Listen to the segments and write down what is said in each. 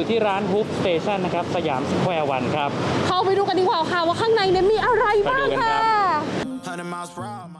อยู่ที่ร้าน Hoop Station นะครับ สยามสแควร์วันครับ เข้าไปดูกันดีกว่าค่ะว่าข้างในเนี่ยมีอะไรบ้างไปดูกันครัค่ะบ100 miles per hour.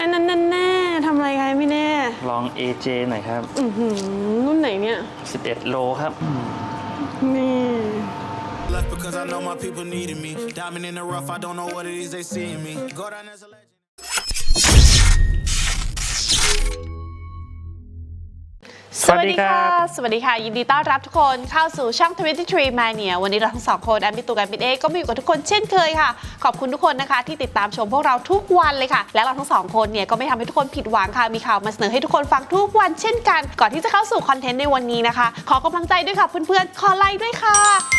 อันนั้นแน่ๆทำอะไรกันไม่แน่ ลอง AJ หน่อยครับ อื้อหือรุ่นไหนเนี่ย 11 โลครับ นี่ Left because I know my people needed me. Diamond in the rough, I don't know what it is they see in me. Go down as a legend. สวัสดีค่ะ สวัสดีค่ะ ยินดีต้อนรับทุกคนเข้าสู่ช่อง 23 Mania วันนี้เราทั้งสองคนแอมพิตูกับปิดเอก็มาอยู่กับทุกคนเช่นเคยค่ะ ขอบคุณทุกคนนะคะที่ติดตามชมพวกเราทุกวันเลยค่ะ และเราทั้งสองคนเนี่ยก็ไม่ทำให้ทุกคนผิดหวังค่ะ มีข่าวมาเสนอให้ทุกคนฟังทุกวันเช่นกัน ก่อนที่จะเข้าสู่คอนเทนต์ในวันนี้นะคะ ขอกำลังใจด้วยค่ะเพื่อนๆ ขอไลค์ด้วยค่ะ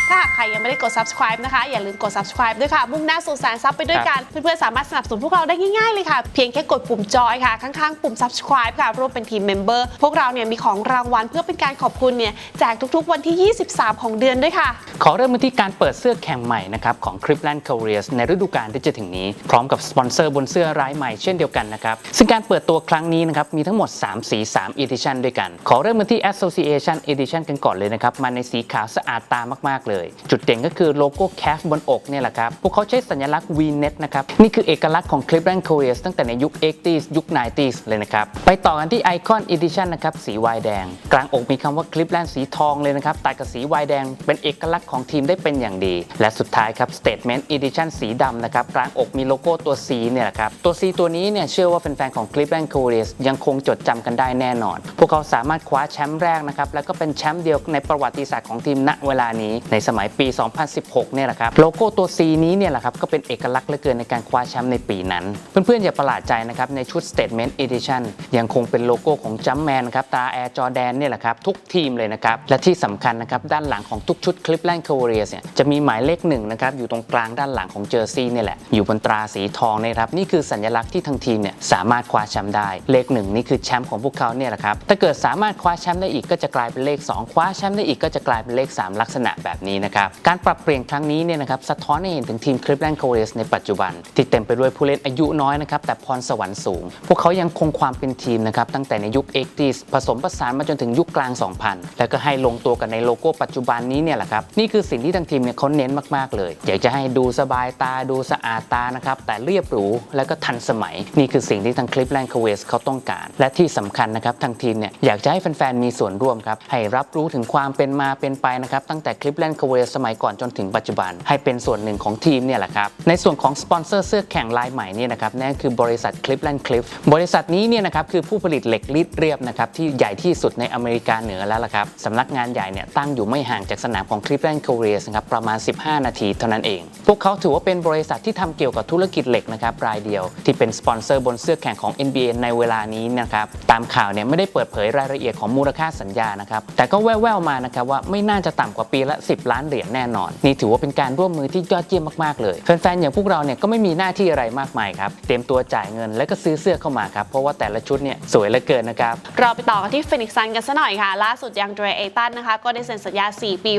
ถ้าหากใครยังไม่ได้กด subscribe นะคะ อย่าลืมกด subscribe ด้วยค่ะ มุ่งหน้าสู่แสนซับไปด้วยกัน เพื่อนๆ สามารถสนับสนุนพวกเราได้ง่ายๆเลยค่ะ เพียงแค่กดปุ่มจอยค่ะข้างๆปุ่ม subscribe ค่ะร่วมเป็นทีมเมมเบอร์พวกเราเนี่ยมีของรางวัล เพื่อเป็นการขอบคุณเนี่ยแจกทุกๆ วันที่ 23 ของเดือนด้วยค่ะ ขอเริ่มกันที่การเปิดเสื้อแข่งใหม่นะครับของ c r i p l a n d Careers ในฤดูกาลที่จะถึงนี้ พร้อมกับสปอนเซอร์บนเสื้อรายใหม่เช่นเดียวกันนะครับซึ่งการเปิดตัวครั้งนี้นะครับมีทั้งหมด 3 สี 3 Edition ด้วยกัน ขอเริ่มกันที่ Association Edition กันก่อนเลยนะครับมาในสีขาวสะอาดตามากๆเลย จุดเด่นก็คือโลโก้ CAF บนอกเนี่ยแหละครับพวกเขาใช้สัญลักษณ์ V-net นะครับนี่คือเอกลักษณ์ของ c l i p l a n d Careers ตั้งแต่ในยุค 80s ยุค 90s เลยนะครับไปต่อกันที่ Icon Edition นะครับสีวายแดงกลางอกมีคำว่า Clipland สีทองเลยนะครับตัดกับสีวายแดงเป็นเอกลักษณ์ของทีมได้เป็นอย่างดี และสุดท้ายครับ Statement Edition สีดำนะครับกลางอกมีโลโก้ตัว C เนี่ยแหละครับตัว C ตัวนี้เนี่ยเชื่อว่าแฟนๆของ Cleveland Cavaliers ยังคงจดจำกันได้แน่นอน พวกเขาสามารถคว้าแชมป์แรกนะครับแล้วก็เป็นแชมป์เดียวในประวัติศาสตร์ของทีมณเวลานี้ในสมัยปี 2016 เนี่ยแหละครับโลโก้ตัว C นี้เนี่ยแหละครับก็เป็นเอกลักษณ์เหลือเกินในการคว้าแชมป์ในปีนั้น เพื่อนๆอย่าประหลาดใจนะครับในชุด Statement Edition ยังคงเป็นโลโก้ของจัมแมนครับตาแอร์จอแดนเนี่ยแหละครับทุกทีมเลยนะครับและที่สำคัญนะครับด้านหลังของทุกชุด Cleveland Cavaliers เนี่ยจะมีหมายเลขหนึ่งนะครับอยู่ตรงกลางด้านหลังของเจอร์ซีเนี่ยแหละอยู่บนตราสีทองนยครับนี่คือสัญลักษณ์ที่ทางทีมเนี่ยสามารถคว้าแชมป์ได้เลขหนึ่งนี่คือแชมป์ของพวกเขาเนี่ยแหละครับถ้าเกิดสามารถคว้าแชมป์ได้อีกก็จะกลายเป็นเลข 2 คว้าแชมป์ได้อีกก็จะกลายเป็นเลข 3 ลักษณะแบบนี้นะครับการปรับเปลี่ยนครั้งนี้เนี่ยนะครับสะท้อนให้เห็นถึงทีม Cleveland Cavaliers ในปัจจุบัน ที่เต็มไปด้วยผู้เล่นอายุน้อยนะครับแต่พรสวรรค์สูง พวกเขายังคงความเป็นทีมนะครับตั้งแต่ในยุค 80s ผสมผสานมาจนถึงยุคกลาง 2000 แล้วก็ให้ลงตัวกันในโลโก้ปัจจุบันนี้เนี่ยแหละครับนี่คือสิ่งที่ทางทีมเนี่ยเขาเน้นมากๆเลย อยากจะให้ดูสบายตาดูสะอาดตานะครับแต่เรียบหรูแล้วก็ทันสมัย นี่คือสิ่งที่ทาง Cleveland Cavaliers เขาต้องการ และที่สำคัญนะครับทางทีมเนี่ยอยากจะให้แฟนๆมีส่วนร่วมครับให้รับรู้ถึงความเป็นมาเป็นไปนะครับตั้งแต่ Cleveland Cavaliers สมัยก่อนจนถึงปัจจุบัน ให้เป็นส่วนหนึ่งของทีมเนี่ยแหละครับในส่วนของสปอนเซอร์เสื้อแข่งลายใหม่เนี่ยนะครับนั่นคือบริษัท Cleveland Cliff บริษัทนี้เนี่ยนะครับคือผู้ผลิตเหล็กรีดเรียบนะครับที่ใหญ่ที่สุดในอเมริกาเหนือแล้วล่ะครับสำนักงานใหญ่เนี่ยตั้งอยู่ไม่ห่างจากสนามของ Cleveland Cavaliers นะครับประมาณ 15 นาทีเท่านั้นเอง พวกเขาถือว่าเป็นบริษัทที่ทำเกี่ยวกับธุรกิจเหล็กนะครับรายเดียว ที่เป็นสปอนเซอร์บนเสื้อแข่งของ NBA ในเวลานี้นะครับตามข่าวเนี่ยไม่ได้เปิดเผยรายละเอียดของมูลค่าสัญญานะครับแต่ก็แว่วๆมานะครับว่าไม่น่าจะต่ำกว่าปีละ 10 ล้านเหรียญแน่นอน นี่ถือว่าเป็นการร่วมมือที่ยอดเยี่ยมมากๆเลยแฟนๆอย่างพวกเราเนี่ยก็ไม่มีหน้าที่อะไรมากมายครับเตรียมตัวจ่ายเงินแล้วก็ซื้อเสื้อเข้ามาครับเพราะว่าแต่ละชุดเนี่ยสวยเหลือเกินนะครับเราไปต่อกันที่ฟินิกซันกันซะหน่อยค่ะ ล่าสุดยังเดรเอตันนะคะ ก็ได้เซ็นสัญญา 4 ปี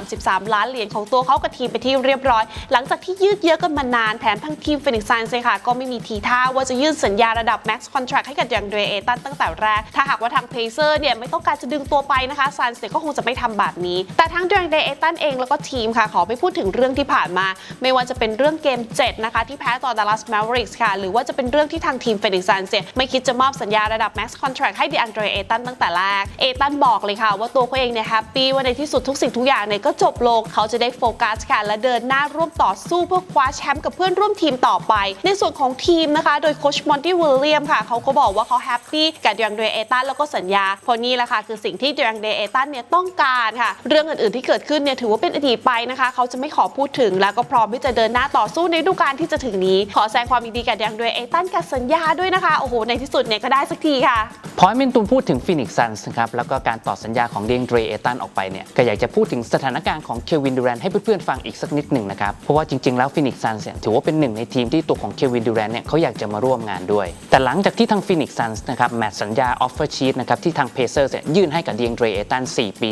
133 ล้านเหรียญของตัวเขากับทีมไปที่เรียบร้อย หลังจากที่ยืดเยื้อกันมานานแถมทั้งทีมฟินิกซันเลยค่ะ ก็ไม่มีทีท่าว่าจะยื่นสัญญาระดับ Max Contract ให้กับยังเดรเอตันตั้งแต่แรก ถ้าหากว่าทางเพเซอร์เนี่ยไม่ต้องการจะดึงตัวไปนะคะซันเนี่ยก็คงจะไม่ทำแบบนี้ แต่ทั้งเดรเอตันเองแล้วก็ทีมค่ะขอไปพูดถึงเรื่องที่ผ่านมา ไม่ว่าจะเป็นเรื่องเกม 7 นะคะ ที่แพ้ต่อ Dallas Mavericks ค่ะหรือว่าจะเป็นเรื่องที่ทางทีมเฟนิกซันเนี่ยไม่คิดจะมอบสัญญาระดับ Max Contract ให้ดีอันเดรเอตันตั้งแต่แรก เอตันบอกเลยค่ะว่าตัวเขาเองเนี่ยแฮปปี้ว่าในที่สุดทุกสิ่งทุกอย่างเนี่ยก็จบลง เขาจะได้โฟกัสค่ะและเดินหน้าร่วมต่อสู้เพื่อคว้าแชมป์กับเพื่อนร่วมทีมต่อไป ในส่วนของทีมนะคะ โดยโคชมอนตี้วิลเลียมค่ะ เขาก็บอกว่าเขาแฮปปี้กับเดีอันเดเอตันแล้วก็สัญญาเพราะนี่แหละค่ะคือสิ่งที่เดีอันเดเอตันเนี่ยต้องการค่ะ เรื่องอื่นๆที่เกิดขึ้นเนี่ยถือว่าเป็นอดีตไปนะคะ เขาจะไม่ขอพูดถึงแล้วก็พร้อมที่จะเดินหน้าต่อสู้ในฤดูกาลที่จะถึงนี้ ขอแสดงความยินดีกับยังด้วยเอตันกับสัญญาด้วยนะคะโอ้โหในที่สุดเนี่ยก็ได้สักทีค่ะพอให้มินตูนพูดถึงฟินิกซ์ซันส์นะครับแล้วก็การต่อสัญญาของเดียงเดรเอตันออกไปเนี่ยก็อยากจะพูดถึงสถานการณ์ของเควินดูแรนให้เพื่อนๆฟังอีกสักนิดหนึ่งนะครับเพราะว่าจริงๆแล้วฟินิกซ์ซันส์เนี่ยถือว่าเป็นหนึ่งในทีมที่ตัวของเควินดูแรนเนี่ยเขาอยากจะมาร่วมงานด้วย แต่หลังจากที่ทางฟินิกซ์ซันส์นะครับแมตช์สัญญาออฟเฟอร์ชีตนะครับที่ทางเพเซอร์เนี่ยยื่นให้กับเดียงเดรเอตัน4ปี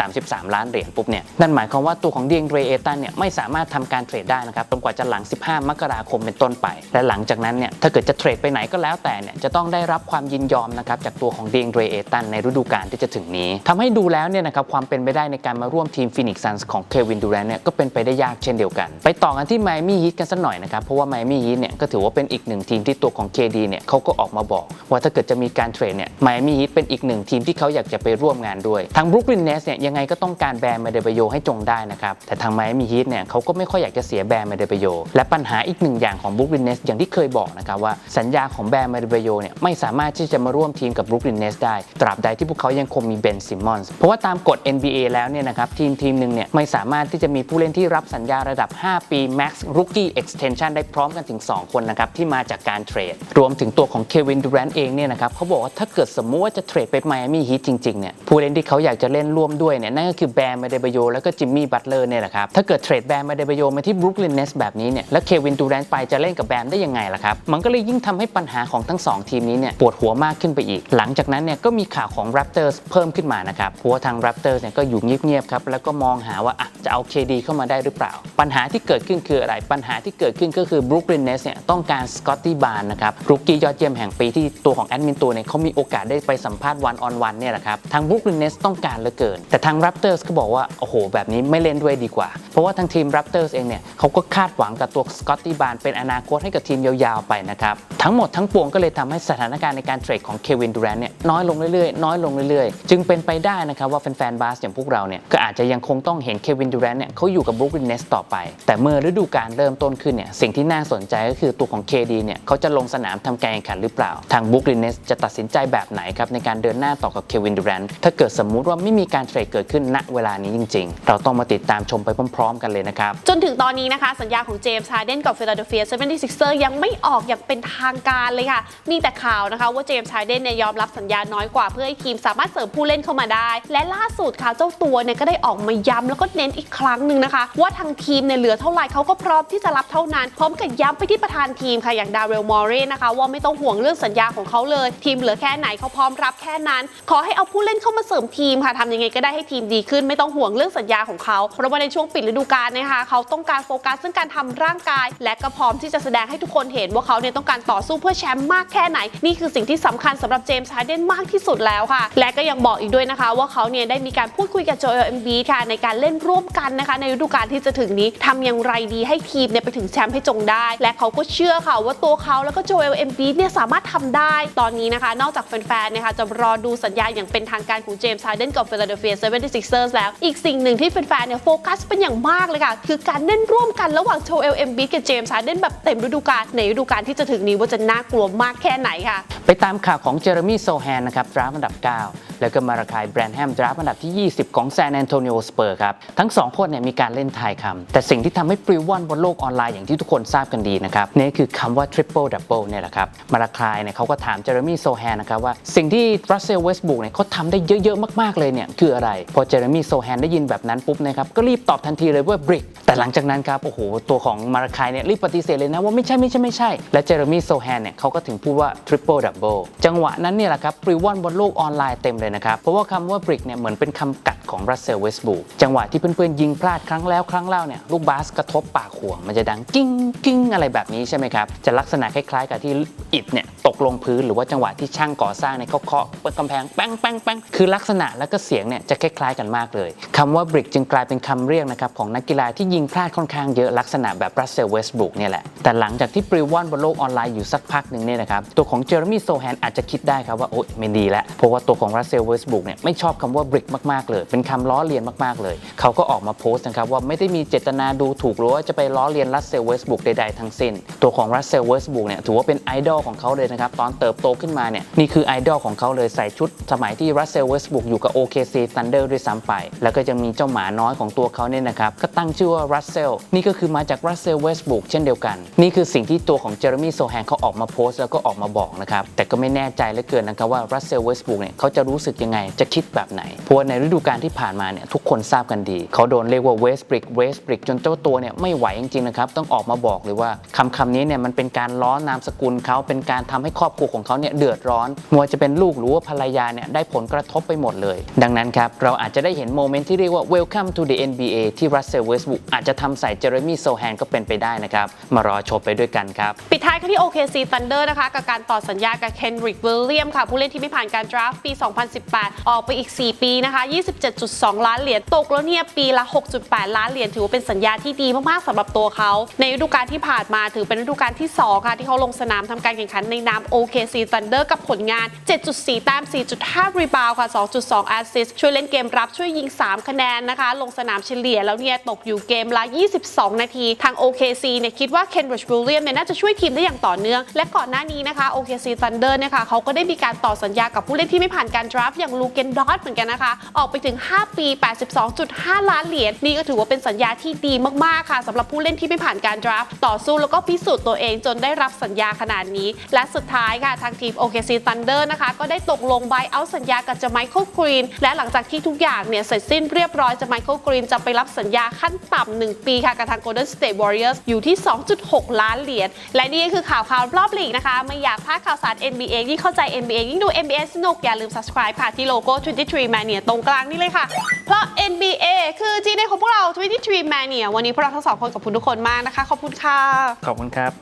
133 ล้านเหรียญปุ๊บเนี่ยนั่นหมายความว่าตัวของเดียงเดรเอตันเนี่ยไม่สามารถทำการเทรดได้นะครับจนกว่าจะหลัง 15 มกราคมเป็นต้นไป และหลังจากนั้นเนี่ยถ้าเกิดจะเทรดไปไหนก็แล้วแต่เนี่ยจะต้องได้รับความยินยอมนะครับจากตัวของเดงเดรเอตันในฤดูกาลที่จะถึงนี้ทำให้ดูแล้วเนี่ยนะครับความเป็นไปได้ในการมาร่วมทีมฟินิกซ์ซันส์ของเควินดูแรนเนี่ยก็เป็นไปได้ยากเช่นเดียวกัน ไปต่อกันที่ไมอามี่ฮีทกันสักหน่อยนะครับเพราะว่าไมอามี่ฮีทเนี่ยก็ถือว่าเป็นอีกหนึ่งทีมที่ตัวของ KD เนี่ยเขาก็ออกมาบอก ว่าถ้าเกิดจะมีการเทรดเนี่ยไมอามี่ฮีทเป็นอีกหนึ่งทีมที่เขาอยากจะไปร่วมงานด้วยทางบรุกลินเนสเนี่ยยังไงก็ต้องการแบรนด์มาเดบโยให้จงได้นะครับแต่ทางไมอามี่ฮีทเนี่ยเขาก็ไม่ค่อยอยากจะเสียแบรนด์มาเดบโยและปัญหาอีกหนึ่งอย่างของบรุกลินเนสอย่างที่เคยบอกนะครับว่าสัญญาของแบรนด์มาเดบโยเนี่ยไม่สามารถที่จะมาร่วมทีมกับบรุกลินเนสได้ตราบใดที่พวกเขายังคงมีเบนซิมมอนส์เพราะว่าตามกฎ NBA แล้วเนี่ยนะครับทีมทีมหนึ่งเนี่ยไม่สามารถที่จะมีผู้เล่นที่รับสัญญาระดับ 5 ปี Max Rookie Extension ได้พร้อมกันถึง 2 คนนะครับที่มาจากการเทรด รวมถึงตัวของเควินดูแรนต์เองเนี่ยนะครับเขาบอกว่าถ้าเกิดสมมติว่าจะเทรดไปไมอามี่ฮีทจริงๆเนี่ยผู้เล่นที่เขาอยากจะเล่นร่วมด้วยเนี่ยนั่นก็คือแบร์มาเดเบโยแล้วก็จิมมี่บัตเลอร์เนี่ยแหละครับถ้าเกิดเทรดแบร์มาเดเบโยมาที่บรุกลินเนสแบบนี้เนี่ยแล้วเควินดูแรนต์ไปจะเล่นกับแบมได้ยังไงล่ะครับมันก็เลยยิ่งทำให้ปัญหาของทั้งสองทีมนี้เนี่ยปวดหัวมากขึ้นไปอีก หลังจากนั้นเนี่ยก็มีข่าวของ Raptors เพิ่มขึ้นมานะครับเพราะว่าทาง Raptors เนี่ยก็อยู่เงียบๆครับแล้วก็มองหาว่าอะจะเอา KD เข้ามาได้หรือเปล่า ปัญหาที่เกิดขึ้นคืออะไร ปัญหาที่เกิดขึ้นก็คือ Brooklyn Nets เนี่ยต้องการสกอตตี้บาร์นนะครับรุกกี้ยอดเยี่ยมแห่งปีที่ตัวของแอดมินตัวเนี่ยเขามีโอกาสได้ไปสัมภาษณ์วันออนวันเนี่ยแหละครับทาง Brooklyn Nets ต้องการเหลือเกิน แต่ทาง Raptors ก็บอกว่าโอ้โห แบบนี้ไม่เล่นด้วยดีกว่า เพราะว่าทางทีม Raptors เองเนี่ยเขาก็คาดหวังกับตัวสกอตตี้บาร์นเป็นอนาคตให้กับทีมยาวๆไปนะครับ ทั้งหมดทั้งปวงก็เลยทำให้สถานการณ์ในการเทรดของเควินดูแรนเนี่ยน้อยลงเรื่อยๆน้อยลงเรื่อยๆ จึงเป็นไปได้นะครับว่าแฟนๆบาสอย่างพวกเราเนี่ยก็อาจจะยังคงต้องเห็นเควินดูแรนเนี่ยเขาอยู่กับ Brooklyn Nets ต่อไป แต่เมื่อฤดูกาลเริ่มต้นขึ้นเนี่ยสิ่งที่น่าสนใจก็คือตัวของ KD เนี่ยเขาจะลงสนามทำการแข่งขันหรือเปล่า ทาง Brooklyn Nets จะตัดสินใจแบบไหนครับในการเดินหน้าต่อกับเควินดูแรนถ้าเกิดสมมุติว่าไม่มีการเทรดเกิดขึ้นณเวลานี้จริง ๆ เราต้องมาติดตามชมไปพร้อมๆ กันเลยนะครับจนถึงตอนนี้นะคะสัญญาของเจมส์ฮาร์เดนกับฟิลาเดลเฟีย 76ers ยังไม่ออกอย่างเป็นทางการเลยค่ะ มีแต่ข่าวนะคะว่าเจมส์ฮาร์เดนเนี่ยยอมรับสัญญาน้อยกว่าเพื่อให้ทีมสามารถเสริมผู้เล่นเข้ามาได้ และล่าสุดค่ะเจ้าตัวเนี่ยก็ได้ออกมาย้ำแล้วก็เน้นอีกครั้งหนึ่งนะคะ ว่าทางทีมเนี่ยเหลือเท่าไหร่เขาก็พร้อมที่จะรับเท่านั้นพร้อมกับย้ำไปที่ประธานทีมค่ะอย่างดาริลมอร์เรนะคะว่าไม่ต้องห่วงเรื่องสัญญาของเขาเลย ทีมเหลือแค่ไหนเขาพร้อมรับแค่นั้น ขอให้เอาผู้เล่นเข้ามาเสริมทีมค่ะทำยังไงก็ได้ให้ทีมดีขึ้นไม่ต้องห่วงเรื่องสัญญาของเขาเพราะว่าในช่วงปิดฤดูกาลนะคะเขาต้องการโฟกัสเรื่องการทำร่างกาย และก็พร้อมที่จะแสดงให้ทุกคนเห็นว่าเขาเนี่ยต้องการต่อสู้เพื่อแชมป์มากแค่ไหน นี่คือสิ่งที่สำคัญสำหรับเจมส์ฮาร์เดนมากที่สุดแล้วค่ะ และก็ยังบอกอีกด้วยนะคะ ว่าเขาเนี่ยได้มีการพูดคุยกับโจเอลเอ็มบีค่ะในการเล่นร่วมกันนะคะ ในฤดูกาลที่จะถึงนี้ทำอย่างไรดีให้ทีมเนี่ยไปถึงแชมป์ให้จงได้ และเขาก็เชื่อค่ะว่าตัวเขาแล้วก็โจเอลเอ็มบีเนี่ยสามารถทำได้ตอนนี้นะคะ นอกจากแฟนๆนะคะจะรอดูสัญญาอย่างเป็นทางการของเจมส์ฮาร์เดนกับฟิลาเดลเฟีย 76ers แล้วอีกสิ่งหนึ่งที่แฟนๆเนี่ยโฟกัสเป็นอย่างมากเลยค่ะคือการเล่นร่วมกันระหว่างโจเอลเอ็มบีกับเจมส์ฮาร์เดนแบบเต็มฤดูกาลในฤดูกาลที่จะถึงนี้ว่าจะน่ากลัวมากแค่ไหนค่ะ ไปตามข่าวของเจอร์มี่โซแฮนนะครับดราฟอันดับ 9แล้วก็มาราคายแบรนแฮมดราฟอันดับที่ 20 ของแซนแอนโตนิโอสเปอร์ครับ ทั้ง 2 คนเนี่ยมีการเล่นทายคำแต่สิ่งที่ทำให้ปลิวว่อนบนโลกออนไลน์อย่างที่ทุกคนทราบกันดีนะครับนี่คือคำว่า triple double เนี่ยแหละครับมาราคายเนี่ยเขาก็ถามเจอร์มี่โซแฮนนะครับว่าสิ่งที่รัสเซลเวสบุกเนี่ยเขาทำได้เยอะๆมากๆเลยเนี่ยคืออะไร พอเจอร์มี่โซแฮนได้ยินแบบนั้นปุ๊บนะครับก็รีบตอบทันทีเลยว่าบริกแต่หลังจากนั้นครับโอ้โหตัวของมาราคายเนี่ยรีบปฏิเสธเลยนะว่าไม่ใช่ไม่ใช่ไม่ใช่ และเจอร์มี่โซแฮนเนี่ยเขาก็ถึงพูดว่า triple double จังหวะนั้นเนี่ยแหละครับปลิวว่อนบนโลกออนไลน์เต็มเลยนะครับ เพราะว่าคำว่าบริกเนี่ยเหมือนเป็นคำกัดของรัสเซลเวสบูจังหวะที่เพื่อนๆ ยิงพลาดครั้งแล้วครั้งเล่าเนี่ยลูกบาสกระทบปากห่วง มันจะดังกิ้งกิ้งอะไรแบบนี้ใช่ไหมครับ จะลักษณะคล้ายๆ กับที่อิฐเนี่ยตกลงพื้นหรือว่าจังหวะที่ช่างก่อสร้างเนี่ยเขาเคาะกำแพงแป้งแป้งแป้งคือลักษณะแล้วก็เสียงเนี่ยจะคล้ายๆกันมากเลยคำว่าบริกจึงกลายเป็นคำเรียกนะครับของนักกีฬาที่ยิงพลาดค่อนข้างเยอะลักษณะแบบรัสเซลเวสบุกเนี่ยแหละแต่หลังจากที่ปลิวว่อนบนโลกออนไลน์อยู่สักพักหนึ่งเนี่ยนะครับตัวของเจอร์มี่โซแฮนอาจจะคิดได้ครับว่าโอ๊ยไม่ดีแล้วเพราะว่าตัวของรัสเซลเวสบุกเนี่ยไม่ชอบคำว่า brick มากๆเลย เป็นคำล้อเลียนมากๆเลย เขาก็ออกมาโพสต์นะครับว่าไม่ได้มีเจตนาดูถูกหรือว่าจะไปล้อเลียนรัสเซลเวิร์สบุกใดๆทั้งสิ้น ตัวของรัสเซลเวิร์สบุกเนี่ยถือว่าเป็นไอดอลของเขาเลยนะครับตอนเติบโตขึ้นมาเนี่ยนี่คือไอดอลของเขาเลยใส่ชุดสมัยที่รัสเซลเวิร์สบุกอยู่กับ OKC Thunder ด้วยซ้ำไป แล้วก็จะมีเจ้าหมาน้อยของตัวเขาเนี่ยนะครับก็ตั้งชื่อว่ารัสเซลนี่ก็คือมาจากรัสเซลเวิร์สบุกเช่นเดียวกัน นี่คือสิ่งที่ตัวของเจอร์มี่โซแฮนเขาออกมาโพสต์แล้วก็ออกมาบอกนะครับแต่ก็ไม่แน่ใจเหลือเกินนะครับว่ารัสเซลเวสบุกเนี่ยเขาจะรู้สึกยังไง จะคิดแบบไหน เพราะว่าในฤดูกาลที่ผ่านมาเนี่ยทุกคนทราบกันดี เขาโดนเรียกว่าเวสบริกเวสบริกจนเจ้าตัวเนี่ยไม่ไหวจริงๆนะครับต้องออกมาบอกเลยว่าคำคำนี้เนี่ยมันเป็นการล้อนามสกุลเขาเป็นการทำให้ครอบครัวของเขาเนี่ยเดือดร้อนมัวจะเป็นลูกหรือว่าภรรยาเนี่ยได้ผลกระทบไปหมดเลย ดังนั้นครับเราอาจจะได้เห็นโมเมนต์ที่เรียกว่า welcome to the NBA ที่รัสเซลเวสบุกอาจจะทำใส่เจอร์มี่โซแฮนก็เป็นไปได้นะครับมารอชมไปด้วยกันครับ ปิดท้ายกันที่ OKC Thunder นะคะกับการต่อสัญญากับ Kendrick Williams ค่ะผู้เล่นที่ไม่ผ่านการ draft ปี2018 ออกไปอีก 4 ปีนะคะ 27.2 ล้านเหรียญตกแล้วเนี่ยปีละ 6.8 ล้านเหรียญถือว่าเป็นสัญญาที่ดีมากๆสำหรับตัวเขา ในฤดูกาลที่ผ่านมาถือเป็นฤดูกาลที่ 2 ค่ะ ที่เขาลงสนามทำการแข่งขันในนาม OKC Thunder กับผลงาน 7.4 แต้ม 4.5 รีบาวค่ะ 2.2 assist ช่วยเล่นเกมรับช่วยยิง 3 คะแนนนะคะ ลงสนามเฉลี่ยแล้วเนี่ยตกอยู่เกมละ 22 นาที ทาง OKC เนี่ยคิดว่า Kendrick Williams เนี่ยน่าจะช่วยทีมได้อย่างต่อเนื่อง และก่อนหน้านี้นะคะ OKC Thunder เนี่ยค่ะเขาก็ได้มีการต่อสัญญากับผู้เล่นที่ไม่ผ่านการ draft อย่างลูเกนดอตเหมือนกันนะคะ ออกไปถึง 5 ปี 82.5 ล้านเหรียญนี่ก็ถือว่าเป็นสัญญาที่ดีมากๆค่ะสำหรับผู้เล่นที่ไม่ผ่านการ draft ต่อสู้แล้วก็พิสูจน์ตัวเองจนได้รับสัญญาขนาดนี้ และสุดท้ายค่ะทางทีม OKC Thunder นะคะ ก็ได้ตกลงใบเอาสัญญากับจาไมเคิลกรีนและหลังจากที่ทุกอย่างเนี่ยเสร็จสิ้นเรียบร้อยจาไมเคิลกรีนจะไปรับสัญญาขั้นต่ำหนึ่งปีค่ะกับทาง Golden State Warriors อยู่ที่ 2.6 ล้านเหรียญและนี่ก็คือข่าวข่าวรอบลีกนะคะ ไม่อยากพลาดข่าวสาร NBA ยิ่งเข้าใจ NBA ยิ่งดู NBA สนุกอย่าลืม subscribe ค่ะ ที่โลโก้ 23 Mania ตรงกลางนี่เลยค่ะ เพราะ NBA คือจีเนของพวกเรา 23 Mania วันนี้พวกเราทั้งสองคนขอบคุณทุกคนมากนะคะ ขอบคุณค่ะ ขอบคุณครับ